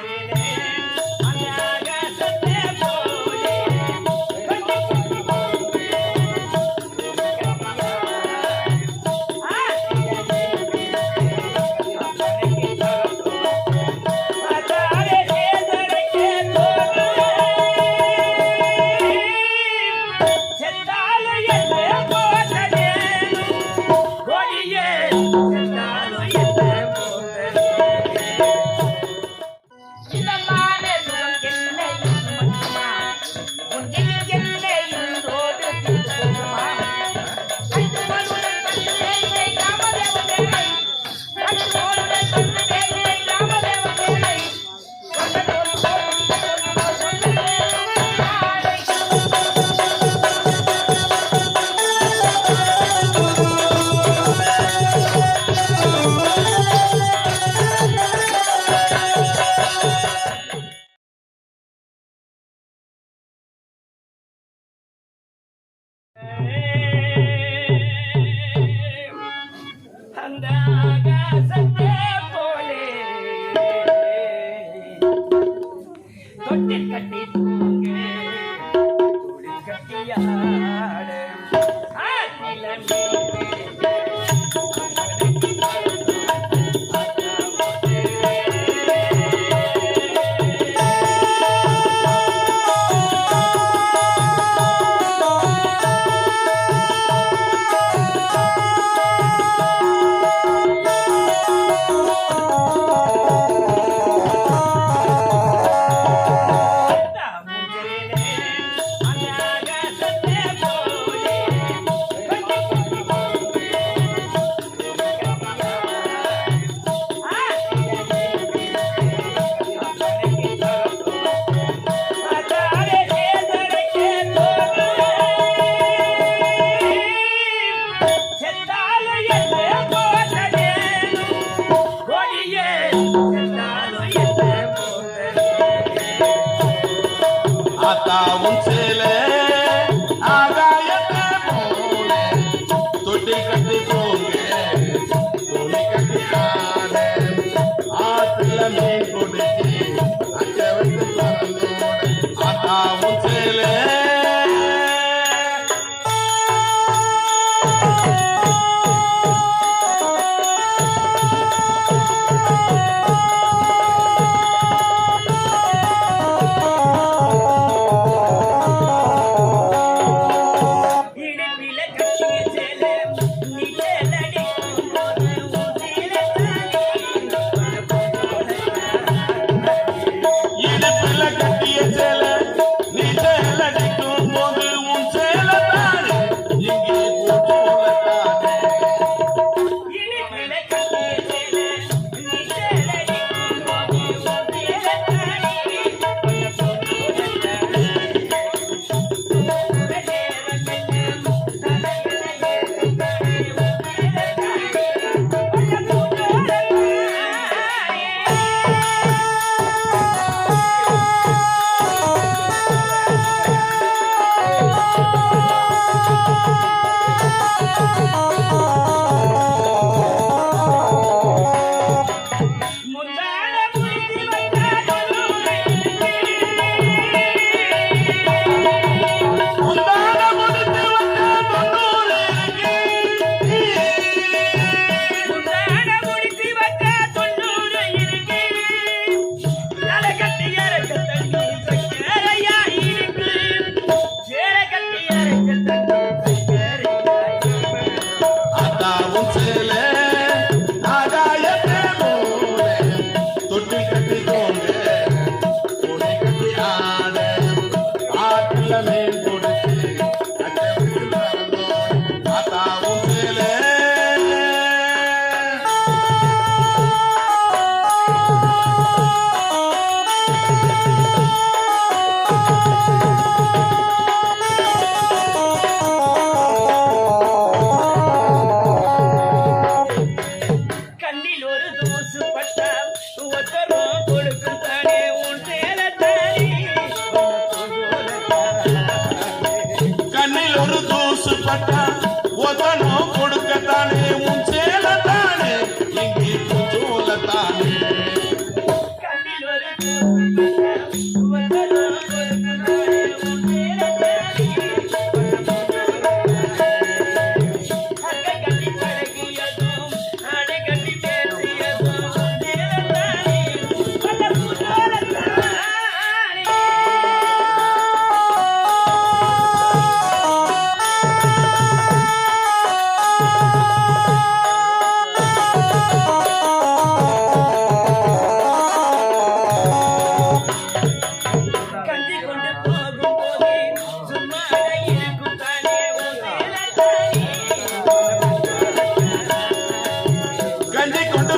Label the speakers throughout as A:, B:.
A: அந்த
B: ஒதனும் கொடுக்கத்தானே?
A: கஞ்சி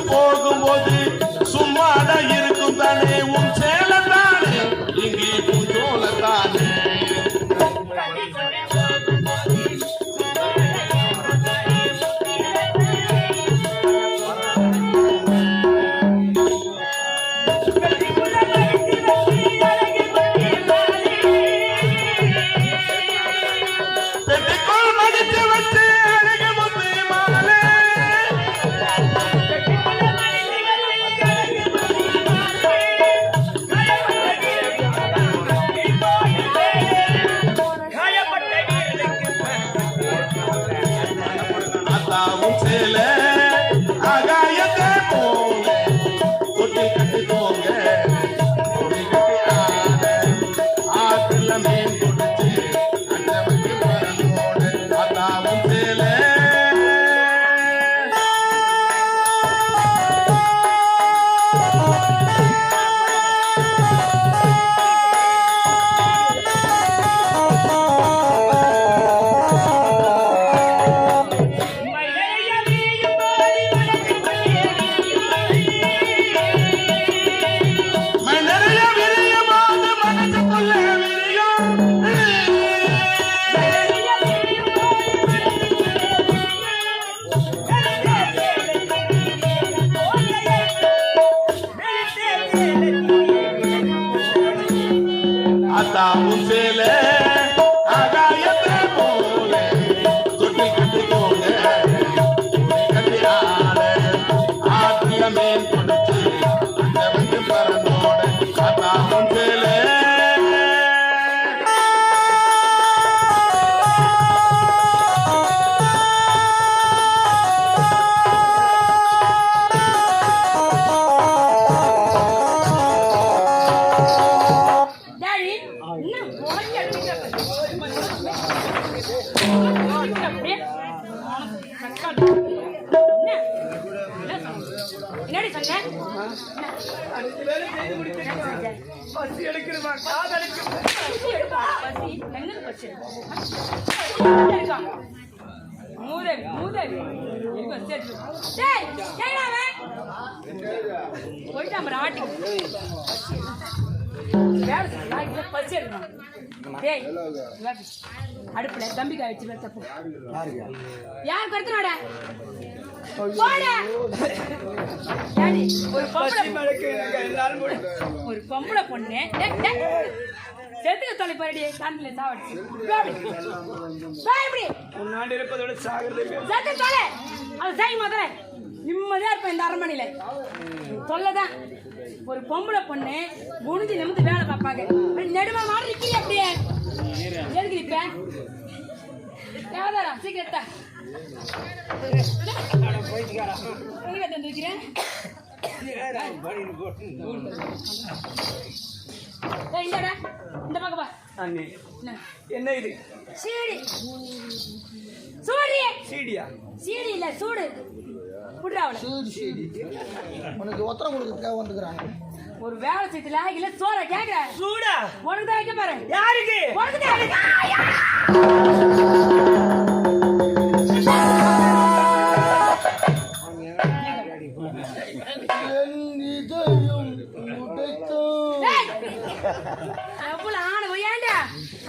C: டேய், இங்க அடுப்புல தம்பி காய்ச்சி தப்பு யார் கருத்துனோட ஒரு பொம்பளை ஒரு பொம்பளை பொண்ணு செத்துக்க தொலை பாருடி தண்ணில சாவடிச்சு. இப்படி
A: உன்னாண்டு இருப்பதோட சாகிறது
C: செத்து தொலை. அது செய் முதல்ல. நிம்மதியா இருப்பேன் இந்த அரண்மனையில. தொல்லைதான். ஒரு பொம்பளை பொண்ணு குனிஞ்சு நிமிந்து வேலை பார்ப்பாங்க. நெடுமை மாறி நிக்கிறீ அப்படியே எதுக்கு நிப்ப? தேவதாரா சீக்கிரத்தா போயிட்டு எதுக்கு இந்தாடா, இந்த பக்கம்.
A: அண்ணே.
C: என்ன?
A: இது?
C: சீடி. சூடி.
A: சீடியா?
C: சீடி. இல்ல சூடு புடுறா அவளை
D: உனக்கு ஒத்தரம் கொடுக்க வந்துக்கிறாங்க.
C: ஒரு வேலை செய்யல இல்ல சோற கேக்குற.
A: சூடா?
C: உனக்கு தான் வைக்க பாரு
A: யாருக்கு?
C: உனக்கு தான் எவ்வளவு ஆணவம், ஏன்டா?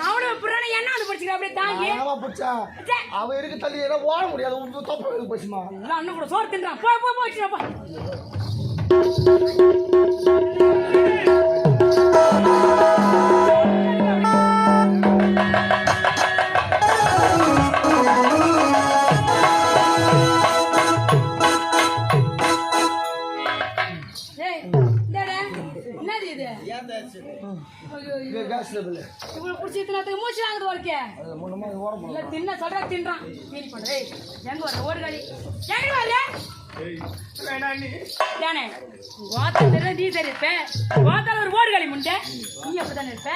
C: அவனும் புறான என்ன படிச்சுக்கிற? அப்படியே தாங்கி.
D: ஆமா புடிச்சா
C: ச்சே!
D: அவ இருக்கு தள்ளி ஏதோ ஓட முடியாது. உன் தப்பு
C: எல்லாம் அண்ணன் கூட சோறு தின்றான். போ போ போ வச்சுடா, போ. இல்ல தின்ன சொல்ற தின்றான். ஃபீல் பண்ற ஏய் எங்க வர ஓடுகாடி எங்க வர தானே. கோத்தா தெரியல நீ சரி இருப்ப. கோத்தால ஒரு ஓடுகாலி முண்டை. நீ எப்பதானே இருப்ப?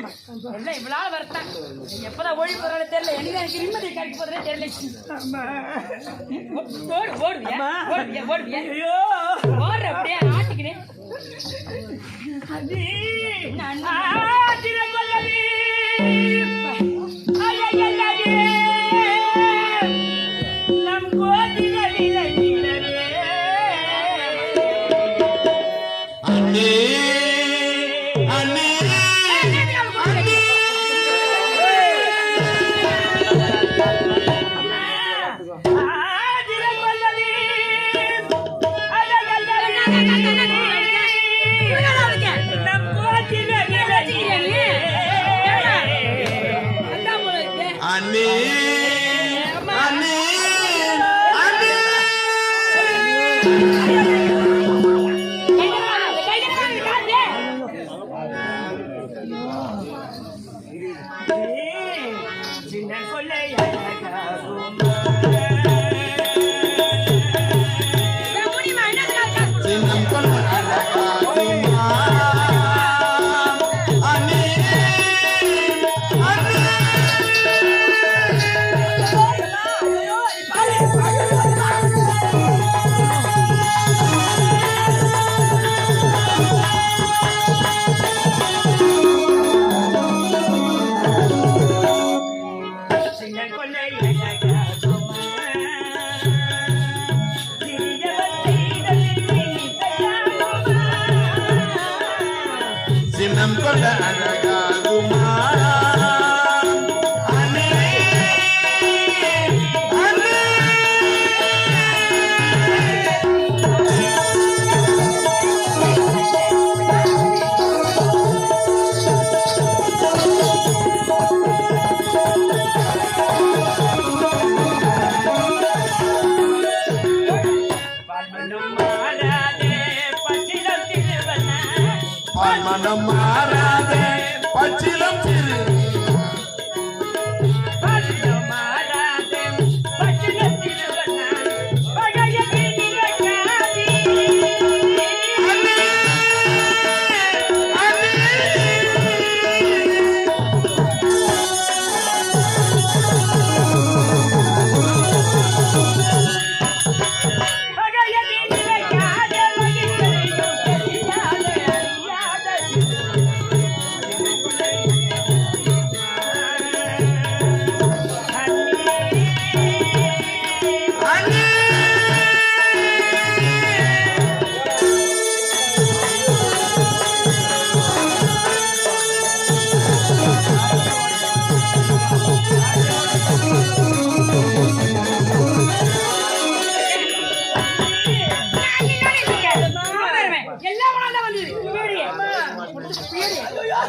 C: இவ்வளவு நாள் வரத்தான் எப்பதான் ஓடி போறாரு தெரியல. எனக்கு எனக்கு நிம்மதி கிடைக்க போறதே தெரியல. ஓடு ஓடுவியா ஓடுவியா ஓடுவியா ஓடுற அப்படியே ஆட்டிக்கினே. நான்
A: நம்
B: அண்ணே அண்ணே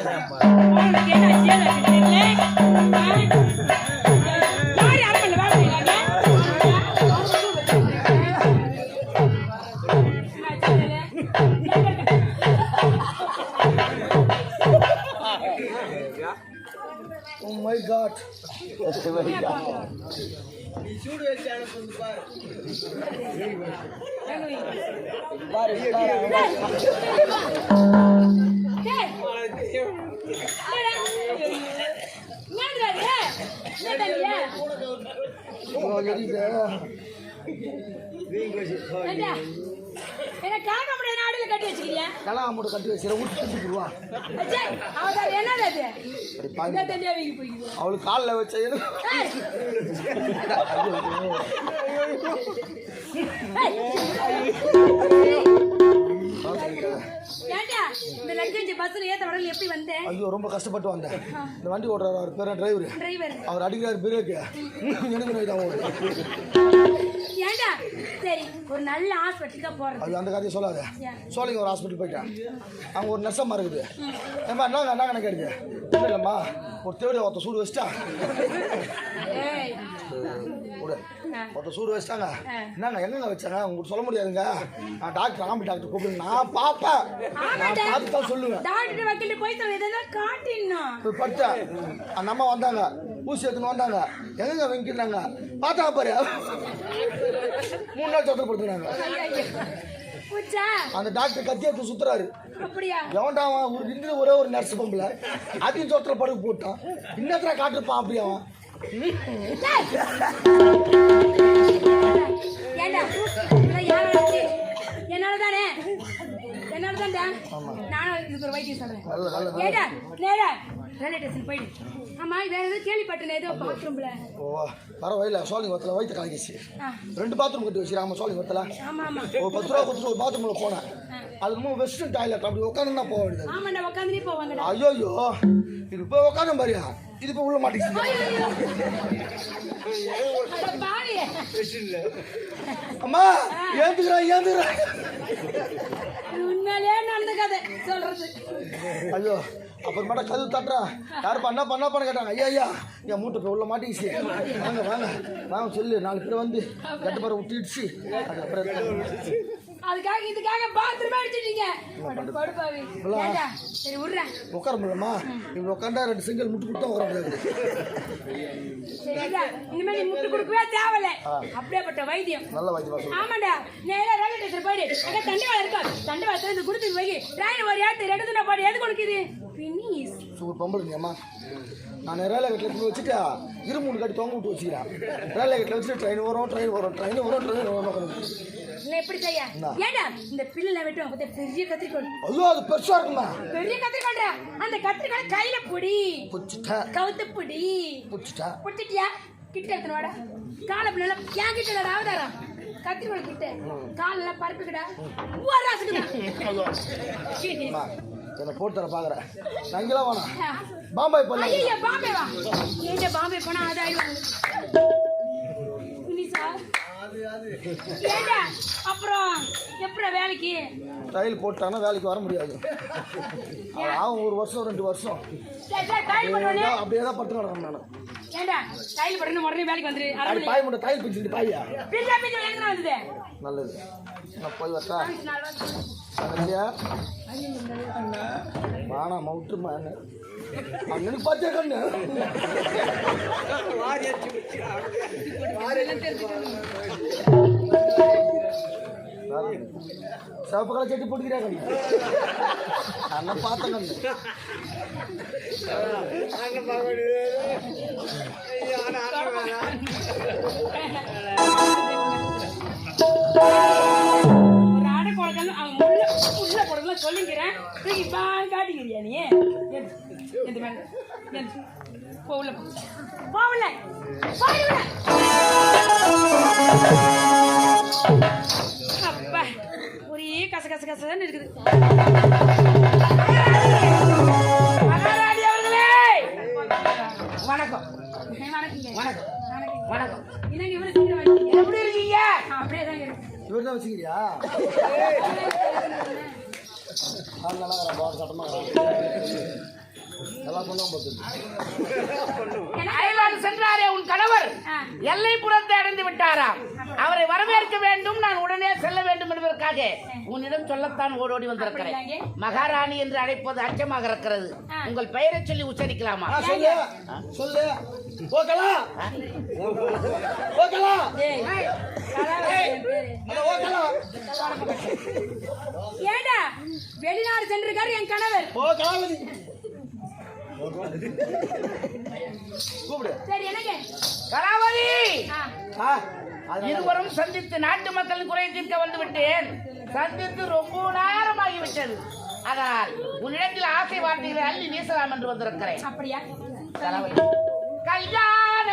B: Oh my god. Oh my god.
D: பாரு கலாமூட கட்டி
C: வீங்கி போய்க்குது
D: அவளுக்கு காலில் வச்ச எனக்கு
C: ஏன்டா இந்த லக்கேஜ் பஸ்ல ஏத்த எப்படி வந்தேன்?
D: ஐயோ ரொம்ப கஷ்டப்பட்டு வந்தேன். இந்த வண்டி ஓட்டுறாரு அவர் பேர் டிரைவர்
C: டிரைவர்
D: அவர் அடிக்கிறார் பிரேக்கு. எனக்கு நோய் தான்
C: சரி ஒரு நல்ல ஹாஸ்பிட்டல் தான் போறது.
D: அது அந்த கதையை சொல்லாத? சோழிங்க ஒரு ஹாஸ்பிட்டல் போயிட்டேன். அங்கே ஒரு நர்சம்மா இருக்குது. ஏம்மா என்னங்க என்ன கணக்கு இல்லை இல்லைம்மா ஒரு தேவையை ஒருத்த சூடு வச்சிட்டா.
C: ஏய்
D: விடு
C: ஆ.
D: ஒருத்த சூடு வச்சிட்டாங்க. என்னங்க எங்கங்க வச்சாங்க? உங்களுக்கு சொல்ல முடியாதுங்க. நான் டாக்டர் ஆம்பி டாக்டர் கூப்பிடுங்க. நான் பார்ப்பேன். நான் பார்த்து தான் சொல்லுவேன்.
C: டாக்டர் வக்கீல் போய் சொல்ல. இதெல்லாம் காட்டிடணும்.
D: போய் படுத்தேன். அந்த அம்மா வந்தாங்க. ஊசி எடுத்துன்னு வந்தாங்க. எங்கங்க வெங்கிட்டாங்க? பார்த்தா பாரு. மூணு நாள் சொத்தல் படுத்துனாங்க அந்த டாக்டர் கத்தி எடுத்து சுத்துறாரு.
C: அப்படியா?
D: எவன்டா ஒரு ஒரே ஒரு நர்ஸ் பொம்பளை? அதையும் சொத்துல படுக்க போட்டான். இன்னத்துல காட்டிருப்பான் அப்படி அவன்.
C: ஏண்டா என்னால தானே என்னால தான்டா நானும் இதுக்கு ஒரு வைத்தியம் சொல்றேன்.
D: நல்ல நல்ல
C: ஏண்டா நேரா ரயில்வே ஸ்டேஷன் போயிடு. ஆமா வேற ஏதோ கேள்விப்பட்டேன் ஏதோ பாத்ரூம்ல
D: ஓ வர வயல சோழிங்க வத்தல வயிற்று ரெண்டு பாத்ரூம் கட்டி வச்சிருக்காம சோழிங்க வத்தல
C: ஆமா ஆமா.
D: ஒரு பத்து ரூபா கொடுத்துட்டு ஒரு பாத்ரூம்ல போனேன். அது ரொம்ப வெஸ்டர்ன் டாய்லெட் அப்படி உட்காந்து தான் போக வேண்டியது.
C: ஆமாண்டா உட்காந்துனே போவாங்கடா.
D: ஐயோ இது போய் உட்காந்து பாரியா இது போய் உள்ள மாட்டேங்குது. அம்மா
C: உண்மையிலே நடந்த கதை சொல்றது.
D: ஐயோ அப்புறமேட்டா கதவு தட்டுறா. யார் பண்ணா பண்ணா பண்ண கேட்டாங்க. ஐயா ஐயா என் மூட்டை போய் உள்ள மாட்டிக்கிச்சு. வாங்க வாங்க வாங்க சொல்லு. நாலு பேர் வந்து கட்டுப்பாறை விட்டுடுச்சு அதுக்கப்புறம்
C: அதுக்காக இதுக்காக பாத்ரூம் அடிச்சிட்டீங்க அட படுப்பாவி ஏண்டா? சரி விடுறேன்
D: உட்கார முடியலம்மா. இவங்க உட்காந்தா ரெண்டு செங்கல் முட்டு கொடுத்தா உட்கார முடியாது.
C: சரி ஏண்டா, இனிமே நீ முட்டு கொடுக்கவே தேவையில்ல. அப்படியேப்பட்ட வைத்தியம்.
D: நல்ல சொல்லு
C: ஆமாண்டா. நேரா ரயில்வே ஸ்டேஷன் போயிடு. அங்க தண்டவாளம் இருக்கா? தண்டவாளத்துல இந்த குடுத்து போய். ட்ரெயின் ஒரு ஏத்து ரெண்டு தின பாடு. எது கொடுக்குது பினிஸ்
D: சூப்பர் பொம்பளை நீ அம்மா. நான் ரயில்வே கட்டில் எடுத்து வச்சுட்டு இரு மூணு கட்டி தொங்க விட்டு வச்சுக்கிறேன். ரயில்வே கட்டில் வச்சுட்டு ட்ரெயின் வரும் ட்ரெயின் வரும் ட்ரெயின் வரும் ட்ரெயின் வரும்
C: எப்படி செய்ய? ஏண்டா இந்த பில்லுல வெட்டும் பெரிய கத்திரிக்கோள்
D: ஐயோ அது பெருசா இருக்குமா
C: பெரிய கத்திரிக்கோள் அந்த கத்திரிக்கோள் கையில புடி.
D: புடிச்சிட்டேன்.
C: கவுத்து புடி.
D: புடிச்சிட்டேன்.
C: புடிச்சிட்டியா? கிட்ட எடுத்துன்னு வாடா. காலை பிள்ளை ஏன் கிட்ட இல்லடா அவதாரம் கத்திரிக்கோள் கிட்ட. காலெல்லாம் பரப்பிக்கிடா. ஊரா
D: என்னை போட்டு தர பார்க்குறேன் நான் இங்கெல்லாம் வேணாம் பாம்பாய் பண்ணல
C: ஐயோ பாம்பே வா. ஏண்ட பாம்பே போனா அது ஏண்டா அப்புறம் எப்படி வேலைக்கு?
D: டைல் போட்டாங்கன்னா வேலைக்கு வர முடியாது. ஆகும் ஒரு வருஷம் ரெண்டு வருஷம். அப்படியே தான் பட்டு கிடக்கணும் நான்.
C: ஏண்டா? டைல் பண்ணணும் உடனே வேலைக்கு வந்துரு. மணி
D: பாய் மட்டும் டைல் பிடிச்சிட்டு பாயா?
C: பிரிஞ்சா பிரிஞ்சா வேலைக்கு வந்தது.
D: நல்லது. நான் போய் வரட்டா அண்ணனுக்கு கண்ணு? சிவப்பு கலர் சட்டி போட்டுக்கிறா கண்ணு. அண்ணன் பார்த்த சொல்லுங்கிறேன்
C: ஒரு ஆடை கொடுக்கணும் அவன் முள்ள போகல போகல ஒரே கச கச கசன்னு இருக்குது. வணக்கம். வணக்கம். வணக்கம். வணக்கம். என்னங்க இவ்வளவு சீக்கிரம் வந்துட்டீங்க எப்படி இருக்கீங்க? அப்படியே தான் இருக்கு.
D: இவர் தான் வச்சுக்கிறியா? நல்லா சட்டமா பார்த்து
A: சென்றாரே உன் கணவர்
C: ஆ.
A: எல்லைப்புறத்தை அடைந்து விட்டாராம் அவரை வரவேற்க வேண்டும் நான் உடனே செல்ல வேண்டும் என்பதற்காக உன்னிடம் சொல்லத்தான் ஓடோடி வந்திருக்கிறேன்? மகாராணி என்று அழைப்பது அச்சமாக இருக்கிறது. உங்கள் பெயரை சொல்லி உச்சரிக்கலாமா?
D: சொல்லு. சொல்லு. ஓகலா ஓகலா
C: டேய், கலாவதி என் பேரு.
D: அட ஓகலா
C: ஏண்டா? வெளிநாடு சென்றிருக்காரு என் கணவர்.
D: ஓ கலாவதி கூப்பிடு.
C: சரி எனக்கு
E: கலாவதி! இருவரும் சந்தித்து நாட்டு மக்களின் குறையை தீர்க்க வந்து விட்டேன் சந்தித்து ரொம்ப நேரமாகி விட்டது அதனால் உன்னிடத்தில் ஆசை வார்த்தைகளை அள்ளி வீசலாம் என்று வந்திருக்கிறேன்.
C: அப்படியா?
E: கல்யாண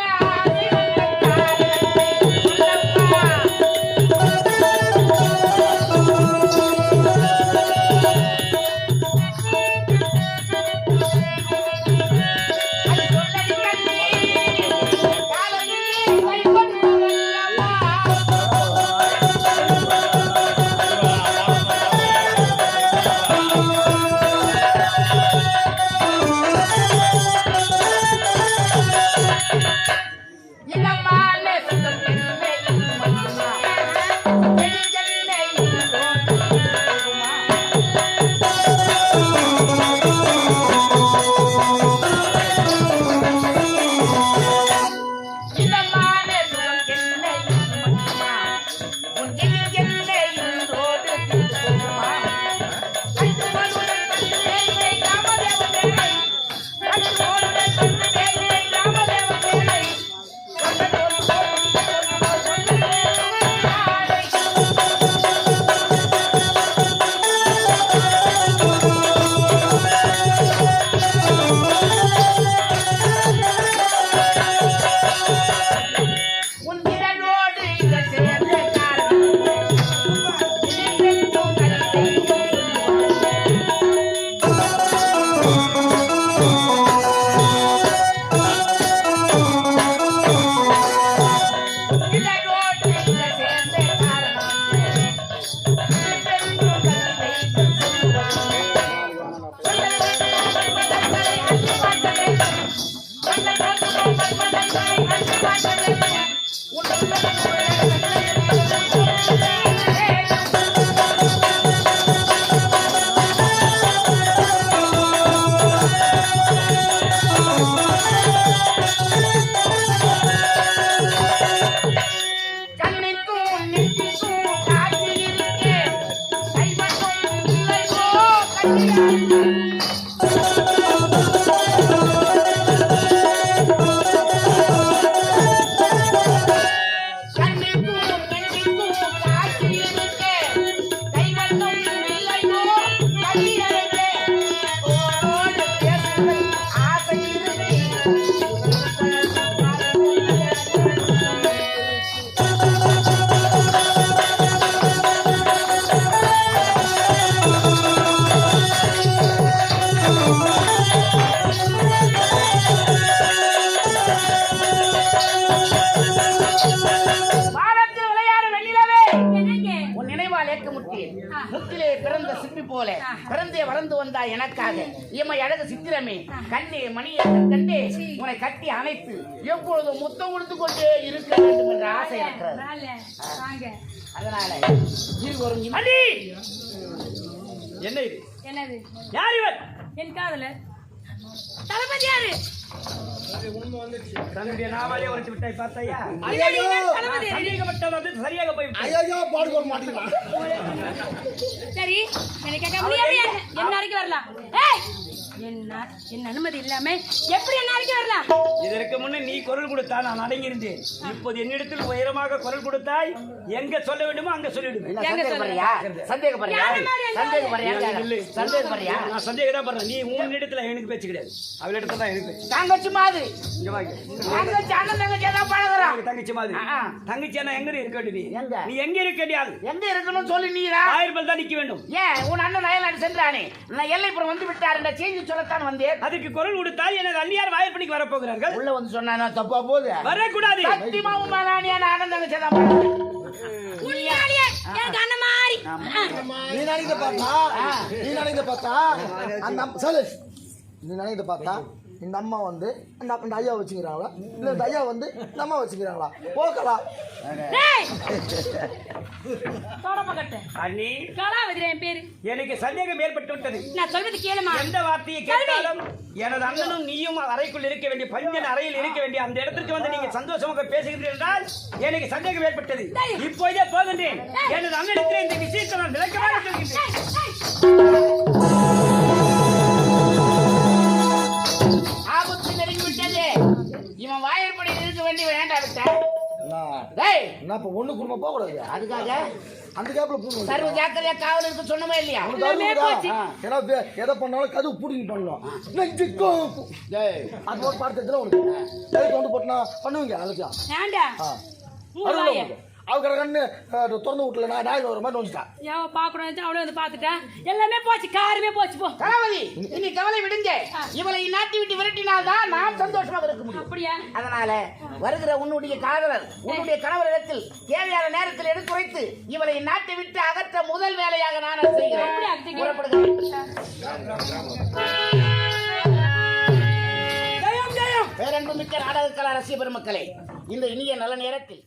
E: மணியே கண்டே உன்னை கட்டி அணைத்து. எப்பொழுதும் முத்தம் கொடுத்து கொண்டே இருக்க வேண்டும் என்ற ஆசை இருக்கிறது. அதனால இமடி
A: என்ன இது
C: என்னது?
A: யார் இவன்?
C: என் காதலர். தளபதி யாரு?
A: தன்னுடைய நாவாலே உரைத்து விட்டாய் பார்த்தாயா? சந்தேகப்பட்டது வந்து சரியாக போய்.
D: ஐயோ பாடு போட மாட்டீங்களா
C: சரி எனக்கு கேட்க முடியாது என்ன என்ன வரைக்கும் வரலாம்? ஏய்! என்ன? என் அனுமதி இல்லாம எப்படி என்ன வரலாம்?
A: இதற்கு முன்னே நீ குரல் கொடுத்தா நான் அடங்கியிருந்தேன். இப்போது என்னிடத்தில் உயரமாக குரல் கொடுத்தாய். எங்க சொல்ல வேண்டுமோ அங்க சொல்லிவிடுவேன் நான் சந்தேகம் பண்றேன் நீ உன்னிடத்துல எனக்கு பேச்சு கிடையாது. அவளிடத்துல தான் எனக்கு பேச்சு.
E: தங்கச்சி மாதிரி. தங்கச்சி
A: மாதிரி. தங்கச்சி என்ன எங்க இருக்க நீ?
E: எங்க?
A: நீ எங்க இருக்க
E: எங்க இருக்கணும்னு சொல்லி நீரா?
A: ஆயிரம் தான் நிக்க வேண்டும்.
E: ஏன்? உன் அண்ணன் அயல்நாடு சென்றானே. நான் எல்லைப்புறம் வந்து விட்டார் என்ற செய்தி சொல்லத்தான் வந்தேன்.
A: அதுக்கு குரல் கொடுத்தால் எனது அந்நியார் வாய்ப்பணிக்கு வரப்போகிறார்கள்.
E: உள்ள வந்து சொன்னா தப்பா போகுது?
A: வரக்கூடாது.
E: சத்தியமாவும் மாலானியான ஆனந்த
C: மாதிரி.
D: நீ நினைக்கிற பார்த்தா? நீ நினைக்கிற பார்த்தா? அந்த சொல்லு. நீ நினைக்கிற பார்த்தா? இந்த அம்மா வந்து இந்த இந்த ஐயா வச்சுக்கிறாங்களா? இல்லை இந்த ஐயா வந்து இந்த அம்மா வச்சுக்கிறாங்களா?
C: கட்டு
A: அண்ணி
C: கலாவதி என் பேரு.
A: எனக்கு சந்தேகம் ஏற்பட்டு விட்டது
C: நான் சொல்றது கேளுமா?
A: எந்த வார்த்தையை கேட்டாலும் எனது அண்ணனும் நீயும் அறைக்குள் இருக்க வேண்டிய பஞ்சன் அறையில் இருக்க வேண்டிய அந்த இடத்திற்கு வந்து நீங்க சந்தோஷமாக பேசுகிறீர்கள் என்றால் எனக்கு சந்தேகம் ஏற்பட்டது. இப்போதே போகின்றேன் எனது அண்ணனுக்கு இந்த விஷயத்தை நான் விளக்கமாக சொல்கின்றேன்.
E: இவன் வாயற்படி இருக்க வேண்டிய வேண்டாம்
D: என்ன
E: டேய்.
D: என்ன இப்போ ஒன்று குடும்பம் போகக்கூடாது
E: அதுக்காக?
D: அந்த கேப்பில் பூணும்
E: சர்வ ஜாக்கிரதையா காவல் இருக்க சொன்னமே இல்லையா.
D: ஏன்னா எதை பண்ணாலும் கதவு பூடிங்க பண்ணணும். அது ஒரு பாட்டு எடுத்துல உனக்கு. கொண்டு போட்டுனா பண்ணுவீங்க அதுக்கு
C: ஏண்டா?
D: அவங்க கண்ணு திறந்து விட்டுல நான் நாய் வர மாதிரி வந்துட்டேன்
C: ஏன் பார்க்கணும் அவளே வந்து பார்த்துட்டேன் எல்லாமே போச்சு காருமே போச்சு போ.
E: தளபதி இனி கவலை விடுங்க. இவளை நாட்டி விட்டு விரட்டினால்தான் நாம் சந்தோஷமாக இருக்க முடியும்.
C: அப்படியா?
E: அதனால வருகிற உன்னுடைய காதலர் உன்னுடைய கணவரிடத்தில் தேவையான நேரத்தில் எடுத்துரைத்து இவளை நாட்டை விட்டு அகற்ற முதல் வேலையாக நான் செய்கிறேன்? புறப்படுகிறேன்.
A: ஜெயம் ஜெயம்.
E: பேரன்புமிக்க நாடக கலா ரசிக பெருமக்களே இந்த இனிய நல்ல நேரத்தில்